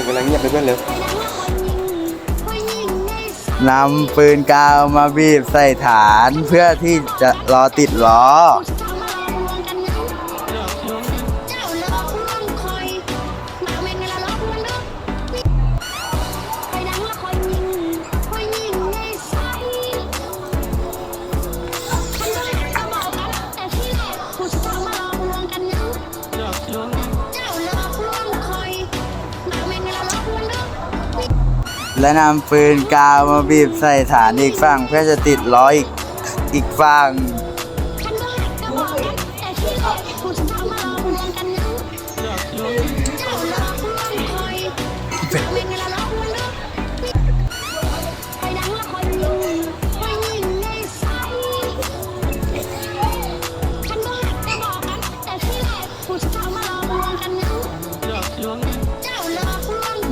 กำลังเงียบไปเพื่อนเร็วนำปืนกาวมาบีบใส่ฐานเพื่อที่จะรอติดล้อ และนำปืนกาวมาบีบใส่ฐานอีกฝั่งเพื่อจะติดล้ออีกอีกฝั่ง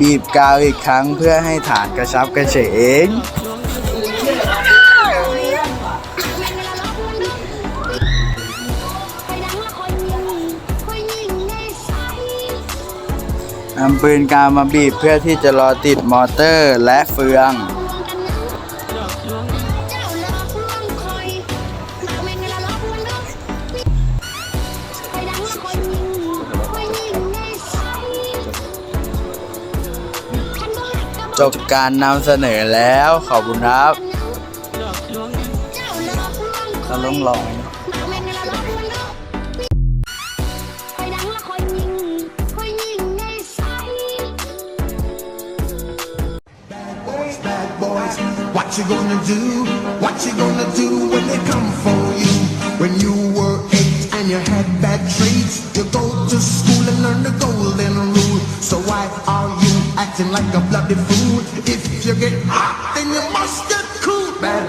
บีบกาวอีกครั้งเพื่อให้ฐานกระชับกระเฉง นำปืนกาวมาบีบเพื่อที่จะรอติดมอเตอร์และเฟือง จบการนำเสนอแล้ว ขอบคุณครับเราลองลอง bad boys. What you gonna do? What you gonna do when they come for acting like a bloody fool? If you get hot, then you must get cool. Bad